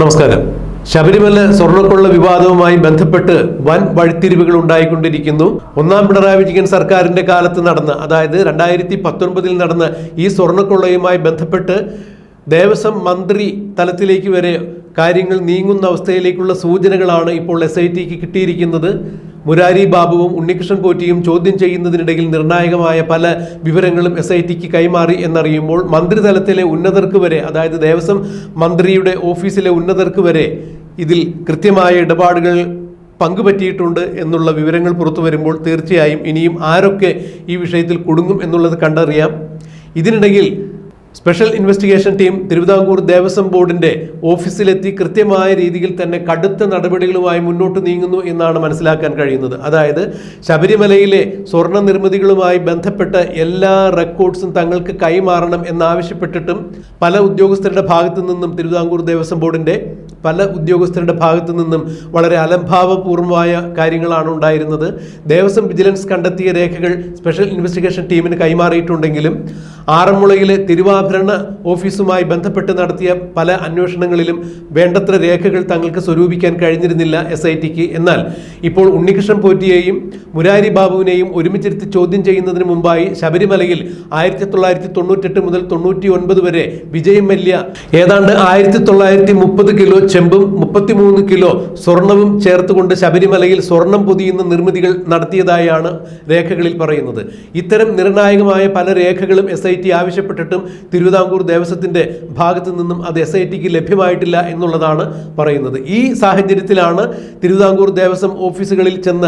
നമസ്കാരം. ശബരിമല സ്വർണക്കൊള്ള വിവാദവുമായി ബന്ധപ്പെട്ട് വൻ വഴിത്തിരിവുകൾ ഉണ്ടായിക്കൊണ്ടിരിക്കുന്നു. ഒന്നാം പിണറായി വിജയൻ സർക്കാരിന്റെ കാലത്ത് നടന്ന അതായത് രണ്ടായിരത്തി പത്തൊൻപതിൽ നടന്ന ഈ സ്വർണക്കൊള്ളയുമായി ബന്ധപ്പെട്ട് ദേവസ്വം മന്ത്രി തലത്തിലേക്ക് വരെ കാര്യങ്ങൾ നീങ്ങുന്ന അവസ്ഥയിലേക്കുള്ള സൂചനകളാണ് ഇപ്പോൾ എസ് ഐ ടിക്ക് കിട്ടിയിരിക്കുന്നത്. മുരാരി ബാബുവും ഉണ്ണികൃഷ്ണൻ പോറ്റിയും ചോദ്യം ചെയ്യുന്നതിനിടയിൽ നിർണായകമായ പല വിവരങ്ങളും എസ് ഐ ടിക്ക് കൈമാറി എന്നറിയുമ്പോൾ മന്ത്രിതലത്തിലെ ഉന്നതർക്ക് വരെ അതായത് ദേവസ്വം മന്ത്രിയുടെ ഓഫീസിലെ ഉന്നതർക്ക് വരെ ഇതിൽ കൃത്യമായ ഇടപാടുകൾ പങ്കുപറ്റിയിട്ടുണ്ട് എന്നുള്ള വിവരങ്ങൾ പുറത്തു വരുമ്പോൾ തീർച്ചയായും ഇനിയും ആരൊക്കെ ഈ വിഷയത്തിൽ കുടുങ്ങും എന്നുള്ളത് കണ്ടറിയാം. ഇതിനിടയിൽ special investigation team Thiruvithamkoor Devaswom ബോർഡിന്റെ ഓഫീസിലെത്തി കൃത്യമായ രീതിയിൽ തന്നെ കടുത്ത നടപടികളുമായി മുന്നോട്ട് നീങ്ങുന്നു എന്നാണ് മനസ്സിലാക്കാൻ കഴിയുന്നത്. അതായത് ശബരിമലയിലെ സ്വർണ നിർമ്മിതികളുമായി ബന്ധപ്പെട്ട എല്ലാ റെക്കോർഡ്സും തങ്ങൾക്ക് കൈമാറണം എന്നാവശ്യപ്പെട്ടിട്ടും പല ഉദ്യോഗസ്ഥരുടെ ഭാഗത്തു നിന്നും തിരുവിതാംകൂർ ദേവസ്വം ബോർഡിന്റെ പല ഉദ്യോഗസ്ഥരുടെ ഭാഗത്തു നിന്നും വളരെ അലംഭാവപൂർവമായ കാര്യങ്ങളാണ് ഉണ്ടായിരുന്നത്. ദേവസ്വം വിജിലൻസ് കണ്ടെത്തിയ രേഖകൾ സ്പെഷ്യൽ ഇൻവെസ്റ്റിഗേഷൻ ടീമിന് കൈമാറിയിട്ടുണ്ടെങ്കിലും ആറന്മുളയിലെ തിരുവാഭരണ ഓഫീസുമായി ബന്ധപ്പെട്ട് നടത്തിയ പല അന്വേഷണങ്ങളിലും വേണ്ടത്ര രേഖകൾ തങ്ങൾക്ക് സ്വരൂപിക്കാൻ കഴിഞ്ഞിരുന്നില്ല എസ് ഐ ടിക്ക് എന്നാൽ ഇപ്പോൾ ഉണ്ണികൃഷ്ണൻ പോറ്റിയെയും മുരാരി ബാബുവിനെയും ഒരുമിച്ചിരുത്തി ചോദ്യം ചെയ്യുന്നതിന് മുമ്പായി ശബരിമലയിൽ ആയിരത്തി തൊള്ളായിരത്തി തൊണ്ണൂറ്റെട്ട് മുതൽ തൊണ്ണൂറ്റി ഒൻപത് വരെ വിജയം മല്യ ഏതാണ്ട് ആയിരത്തി തൊള്ളായിരത്തി മുപ്പത് കിലോ ചെമ്പും മുപ്പത്തിമൂന്ന് കിലോ സ്വർണവും ചേർത്തുകൊണ്ട് ശബരിമലയിൽ സ്വർണം പൊതിയുന്ന നിർമ്മിതികൾ നടത്തിയതായാണ് രേഖകളിൽ പറയുന്നത്. ഇത്തരം നിർണായകമായ പല രേഖകളും എസ് ഐ ടി ആവശ്യപ്പെട്ടിട്ടും തിരുവിതാംകൂർ ദേവസ്വത്തിന്റെ ഭാഗത്തു നിന്നും അത് എസ് ഐ ടിക്ക് ലഭ്യമായിട്ടില്ല എന്നുള്ളതാണ് പറയുന്നത്. ഈ സാഹചര്യത്തിലാണ് തിരുവിതാംകൂർ ദേവസ്വം ഓഫീസുകളിൽ ചെന്ന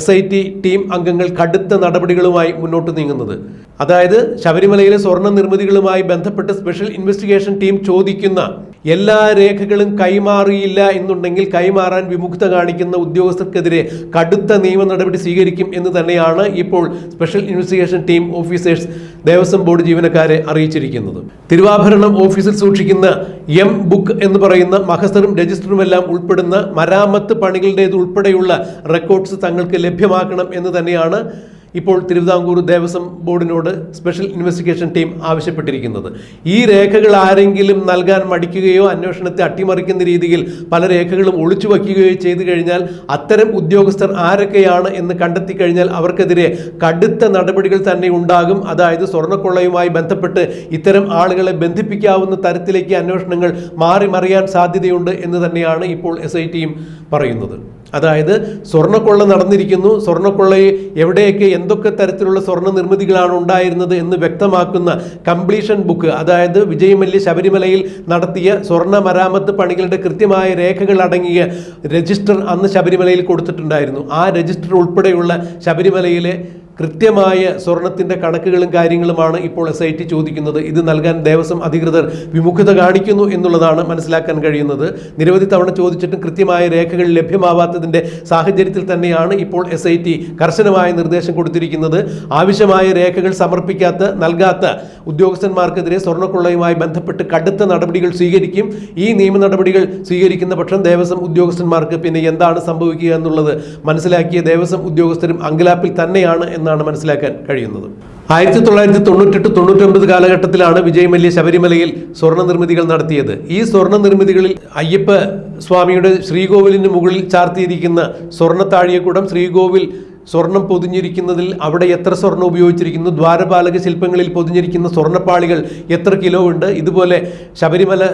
എസ് ഐ ടി ടീം അംഗങ്ങൾ കടുത്ത നടപടികളുമായി മുന്നോട്ട് നീങ്ങുന്നത്. അതായത് ശബരിമലയിലെ സ്വർണ നിർമ്മിതികളുമായി ബന്ധപ്പെട്ട് സ്പെഷ്യൽ ഇൻവെസ്റ്റിഗേഷൻ ടീം ചോദിക്കുന്ന എല്ലാ രേഖകളും കൈമാറിയില്ല എന്നുണ്ടെങ്കിൽ കൈമാറാൻ വിമുക്ത കാണിക്കുന്ന ഉദ്യോഗസ്ഥർക്കെതിരെ കടുത്ത നിയമ നടപടി സ്വീകരിക്കും എന്ന് തന്നെയാണ് ഇപ്പോൾ special investigation team officers Devaswom board ജീവനക്കാരെ അറിയിച്ചിരിക്കുന്നത്. തിരുവാഭരണം ഓഫീസിൽ സൂക്ഷിക്കുന്ന എം ബുക്ക് എന്ന് പറയുന്ന മഹസറും രജിസ്റ്ററുമെല്ലാം ഉൾപ്പെടുന്ന മരാമത്ത് പണികളുടേത് ഉൾപ്പെടെയുള്ള റെക്കോർഡ്സ് തങ്ങൾക്ക് ലഭ്യമാക്കണം എന്ന് തന്നെയാണ് ഇപ്പോൾ തിരുവിതാംകൂർ ദേവസ്വം ബോർഡിനോട് സ്പെഷ്യൽ ഇൻവെസ്റ്റിഗേഷൻ ടീം ആവശ്യപ്പെട്ടിരിക്കുന്നത്. ഈ രേഖകൾ ആരെങ്കിലും നൽകാൻ മടിക്കുകയോ അന്വേഷണത്തെ അട്ടിമറിക്കുന്ന രീതിയിൽ പല രേഖകളും ഒളിച്ചു വയ്ക്കുകയോ ചെയ്തു കഴിഞ്ഞാൽ അത്തരം ഉദ്യോഗസ്ഥർ ആരൊക്കെയാണ് എന്ന് കണ്ടെത്തി കഴിഞ്ഞാൽ അവർക്കെതിരെ കടുത്ത നടപടികൾ തന്നെ ഉണ്ടാകും. അതായത് സ്വർണക്കൊള്ളയുമായി ബന്ധപ്പെട്ട് ഇത്തരം ആളുകളെ ബന്ധിപ്പിക്കാവുന്ന തരത്തിലേക്ക് അന്വേഷണങ്ങൾ മാറി മറിയാൻ സാധ്യതയുണ്ട് എന്ന് തന്നെയാണ് ഇപ്പോൾ എസ് ഐ ടിയും പറയുന്നത്. അതായത് സ്വർണക്കൊള്ള നടന്നിരിക്കുന്നു. സ്വർണക്കൊള്ളയെ എവിടെയൊക്കെ എന്തൊക്കെ തരത്തിലുള്ള സ്വർണ നിർമ്മിതികളാണ് ഉണ്ടായിരുന്നത് എന്ന് വ്യക്തമാക്കുന്ന കംപ്ലീഷൻ ബുക്ക് അതായത് വിജയമല്യ ശബരിമലയിൽ നടത്തിയ സ്വർണ മരാമത്ത് പണികളുടെ കൃത്യമായ രേഖകൾ അടങ്ങിയ രജിസ്റ്റർ അന്ന് ശബരിമലയിൽ കൊടുത്തിട്ടുണ്ടായിരുന്നു. ആ രജിസ്റ്റർ ഉൾപ്പെടെയുള്ള ശബരിമലയിലെ കൃത്യമായ സ്വർണത്തിന്റെ കണക്കുകളും കാര്യങ്ങളുമാണ് ഇപ്പോൾ എസ് ഐ ടി ചോദിക്കുന്നത്. ഇത് നൽകാൻ ദേവസ്വം അധികൃതർ വിമുഖത കാണിക്കുന്നു എന്നുള്ളതാണ് മനസ്സിലാക്കാൻ കഴിയുന്നത്. നിരവധി തവണ ചോദിച്ചിട്ടും കൃത്യമായ രേഖകൾ ലഭ്യമാവാത്തതിന്റെ സാഹചര്യത്തിൽ തന്നെയാണ് ഇപ്പോൾ എസ് ഐ ടി കർശനമായ നിർദ്ദേശം കൊടുത്തിരിക്കുന്നത്. ആവശ്യമായ രേഖകൾ സമർപ്പിക്കാത്ത നൽകാത്ത ഉദ്യോഗസ്ഥന്മാർക്കെതിരെ സ്വർണക്കൊള്ളയുമായി ബന്ധപ്പെട്ട് കടുത്ത നടപടികൾ സ്വീകരിക്കും. ഈ നിയമ നടപടികൾ സ്വീകരിക്കുന്ന പക്ഷം ദേവസ്വം ഉദ്യോഗസ്ഥന്മാർക്ക് പിന്നെ എന്താണ് സംഭവിക്കുക എന്നുള്ളത് മനസ്സിലാക്കിയ ദേവസ്വം ഉദ്യോഗസ്ഥരും അങ്കലാപ്പിൽ തന്നെയാണ് എന്നാണ് മനസ്സിലാക്കാൻ കഴിയുന്നത്. ആയിരത്തി തൊള്ളായിരത്തി തൊണ്ണൂറ്റെട്ട് തൊണ്ണൂറ്റൊമ്പത് കാലഘട്ടത്തിലാണ് വിജയ് മല്യ ശബരിമലയിൽ സ്വർണ നിർമ്മിതികൾ നടത്തിയത്. ഈ സ്വർണ നിർമ്മിതികളിൽ അയ്യപ്പ സ്വാമിയുടെ ശ്രീകോവിലിന് മുകളിൽ ചാർത്തിയിരിക്കുന്ന സ്വർണ താഴിയക്കുടം ശ്രീകോവിൽ സ്വർണം പൊതിഞ്ഞിരിക്കുന്നതിൽ അവിടെ എത്ര സ്വർണം ഉപയോഗിച്ചിരിക്കുന്നു ദ്വാരപാലക ശില്പങ്ങളിൽ പൊതിഞ്ഞിരിക്കുന്ന സ്വർണപ്പാളികൾ എത്ര കിലോ ഉണ്ട് ഇതുപോലെ ശബരിമല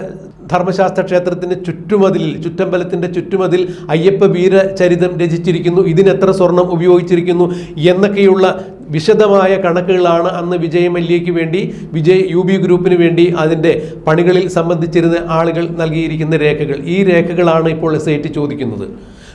ധർമ്മശാസ്ത്ര ക്ഷേത്രത്തിന്റെ ചുറ്റുമതിലിൽ ചുറ്റമ്പലത്തിന്റെ ചുറ്റുമതിൽ അയ്യപ്പ വീരചരിതം രചിച്ചിരിക്കുന്നു. ഇതിനെത്ര സ്വർണം ഉപയോഗിച്ചിരിക്കുന്നു എന്നൊക്കെയുള്ള വിശദമായ കണക്കുകളാണ് അന്ന് വിജയ് മല്യയ്ക്ക് വേണ്ടി വിജയ് യു ബി ഗ്രൂപ്പിന് വേണ്ടി അതിന്റെ പണികളിൽ സംബന്ധിച്ചിരുന്ന ആളുകൾ നൽകിയിരിക്കുന്ന രേഖകൾ. ഈ രേഖകളാണ് ഇപ്പോൾ എസ് ചോദിക്കുന്നത്.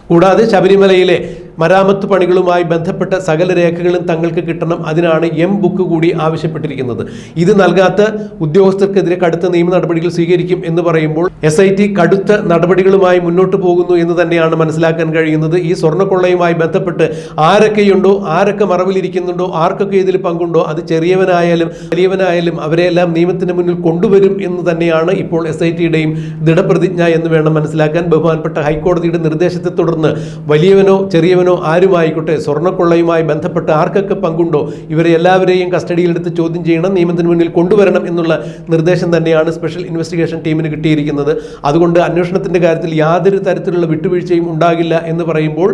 കൂടാതെ ശബരിമലയിലെ മരാമത്ത് പണികളുമായി ബന്ധപ്പെട്ട സകല രേഖകളും തങ്ങൾക്ക് കിട്ടണം. അതിനാണ് എം ബുക്ക് കൂടി ആവശ്യപ്പെട്ടിരിക്കുന്നത്. ഇത് നൽകാത്ത ഉദ്യോഗസ്ഥർക്കെതിരെ കടുത്ത നിയമ നടപടികൾ സ്വീകരിക്കും എന്ന് പറയുമ്പോൾ എസ് ഐ ടി കടുത്ത നടപടികളുമായി മുന്നോട്ട് പോകുന്നു എന്ന് തന്നെയാണ് മനസ്സിലാക്കാൻ കഴിയുന്നത്. ഈ സ്വർണക്കൊള്ളയുമായി ബന്ധപ്പെട്ട് ആരൊക്കെയുണ്ടോ ആരൊക്കെ മറവിലിരിക്കുന്നുണ്ടോ ആർക്കൊക്കെ ഇതിൽ പങ്കുണ്ടോ അത് ചെറിയവനായാലും വലിയവനായാലും അവരെയെല്ലാം നിയമത്തിന് മുന്നിൽ കൊണ്ടുവരും എന്ന് തന്നെയാണ് ഇപ്പോൾ എസ് ഐ ടിയുടെയും ദൃഢപ്രതിജ്ഞ എന്ന് വേണം മനസ്സിലാക്കാൻ. ബഹുമാനപ്പെട്ട ഹൈക്കോടതിയുടെ നിർദ്ദേശത്തെ തുടർന്ന് വലിയവനോ ചെറിയവനോ കേശവനോ ആരുമായിക്കോട്ടെ? സ്വർണക്കൊള്ളയുമായി ബന്ധപ്പെട്ട് ആർക്കൊക്കെ പങ്കുണ്ടോ? ഇവരെ എല്ലാവരെയും കസ്റ്റഡിയിലെടുത്ത് ചോദ്യം ചെയ്യണം നിയമത്തിന് മുന്നിൽ കൊണ്ടുവരണം എന്നുള്ള നിർദ്ദേശം തന്നെയാണ് സ്പെഷ്യൽ ഇൻവെസ്റ്റിഗേഷൻ ടീമിന് കിട്ടിയിരിക്കുന്നത്. അതുകൊണ്ട് അന്വേഷണത്തിന്റെ കാര്യത്തിൽ യാതൊരു തരത്തിലുള്ള വിട്ടുവീഴ്ചയും ഉണ്ടാകില്ല എന്ന് പറയുമ്പോൾ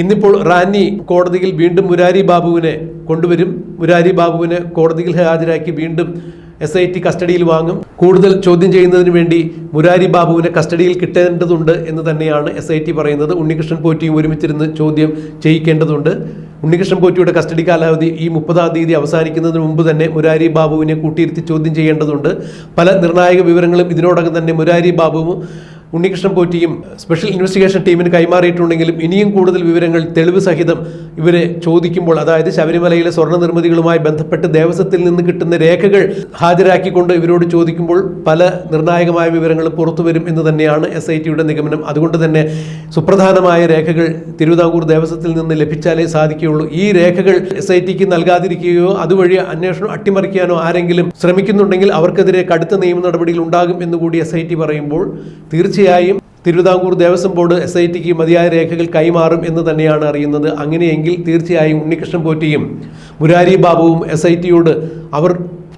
ഇന്നിപ്പോൾ റാന്നി കോടതിയിൽ വീണ്ടും മുരാരി ബാബുവിനെ കൊണ്ടുവരും. മുരാരി ബാബുവിനെ കോടതിയിൽ ഹാജരാക്കി വീണ്ടും എസ് ഐ ടി കസ്റ്റഡിയിൽ വാങ്ങും. കൂടുതൽ ചോദ്യം ചെയ്യുന്നതിന് വേണ്ടി മുരാരി ബാബുവിനെ കസ്റ്റഡിയിൽ കിട്ടേണ്ടതുണ്ട് എന്ന് തന്നെയാണ് എസ് ഐ ടി പറയുന്നത്. ഉണ്ണികൃഷ്ണൻ പോറ്റിയും ഒരുമിച്ചിരുന്ന് ചോദ്യം ചെയ്യിക്കേണ്ടതുണ്ട്. ഉണ്ണികൃഷ്ണൻ പോറ്റിയുടെ കസ്റ്റഡി കാലാവധി ഈ മുപ്പതാം തീയതി അവസാനിക്കുന്നതിന് മുമ്പ് തന്നെ മുരാരി ബാബുവിനെ കൂട്ടിയിരുത്തി ചോദ്യം ചെയ്യേണ്ടതുണ്ട്. പല നിർണായക വിവരങ്ങളും ഇതിനോടകം തന്നെ മുരാരി ബാബുവും ഉണ്ണികൃഷ്ണൻ പോറ്റിയും സ്പെഷ്യൽ ഇൻവെസ്റ്റിഗേഷൻ ടീമിന് കൈമാറിയിട്ടുണ്ടെങ്കിലും ഇനിയും കൂടുതൽ വിവരങ്ങൾ തെളിവ് സഹിതം ഇവരെ ചോദിക്കുമ്പോൾ അതായത് ശബരിമലയിലെ സ്വർണ നിർമ്മിതികളുമായി ബന്ധപ്പെട്ട് ദേവസ്വത്തിൽ നിന്ന് കിട്ടുന്ന രേഖകൾ ഹാജരാക്കിക്കൊണ്ട് ഇവരോട് ചോദിക്കുമ്പോൾ പല നിർണായകമായ വിവരങ്ങളും പുറത്തു വരും എന്ന് തന്നെയാണ് എസ് ഐ ടിയുടെ നിഗമനം. അതുകൊണ്ട് തന്നെ സുപ്രധാനമായ രേഖകൾ തിരുവിതാംകൂർ ദേവസ്വത്തിൽ നിന്ന് ലഭിച്ചാലേ സാധിക്കുകയുള്ളൂ. ഈ രേഖകൾ എസ് ഐ ടിക്ക് നൽകാതിരിക്കുകയോ അതുവഴി അന്വേഷണം അട്ടിമറിക്കാനോ ആരെങ്കിലും ശ്രമിക്കുന്നുണ്ടെങ്കിൽ അവർക്കെതിരെ കടുത്ത നിയമ നടപടികൾ ഉണ്ടാകും എന്നുകൂടി എസ് ഐ ടി പറയുമ്പോൾ തീർച്ചയായും Thiruvithamkoor Devaswom board S I tick മതിയായ രേഖകൾ കൈമാറും എന്ന് തന്നെയാണ് അറിയുന്നത്. അങ്ങനെയെങ്കിൽ തീർച്ചയായും ഉണ്ണികൃഷ്ണൻ പോറ്റിയും മുരാരി ബാബുവും എസ് ഐ ടിയോട് അവർ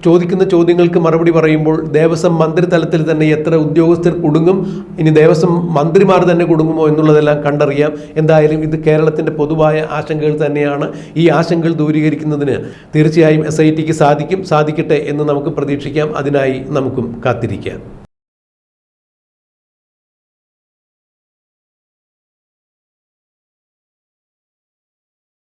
ചോദിക്കുന്ന ചോദ്യങ്ങൾക്ക് മറുപടി പറയുമ്പോൾ ദേവസ്വം മന്ത്രിതലത്തിൽ തന്നെ എത്ര ഉദ്യോഗസ്ഥർ കുടുങ്ങും ഇനി ദേവസ്വം മന്ത്രിമാർ തന്നെ കുടുങ്ങുമോ എന്നുള്ളതെല്ലാം കണ്ടറിയാം. എന്തായാലും ഇത് കേരളത്തിന്റെ പൊതുവായ ആശങ്കകൾ തന്നെയാണ്. ഈ ആശങ്കകൾ ദൂരീകരിക്കുന്നതിന് തീർച്ചയായും എസ് സാധിക്കും സാധിക്കട്ടെ എന്ന് നമുക്ക് പ്രതീക്ഷിക്കാം. അതിനായി നമുക്കും കാത്തിരിക്കാം.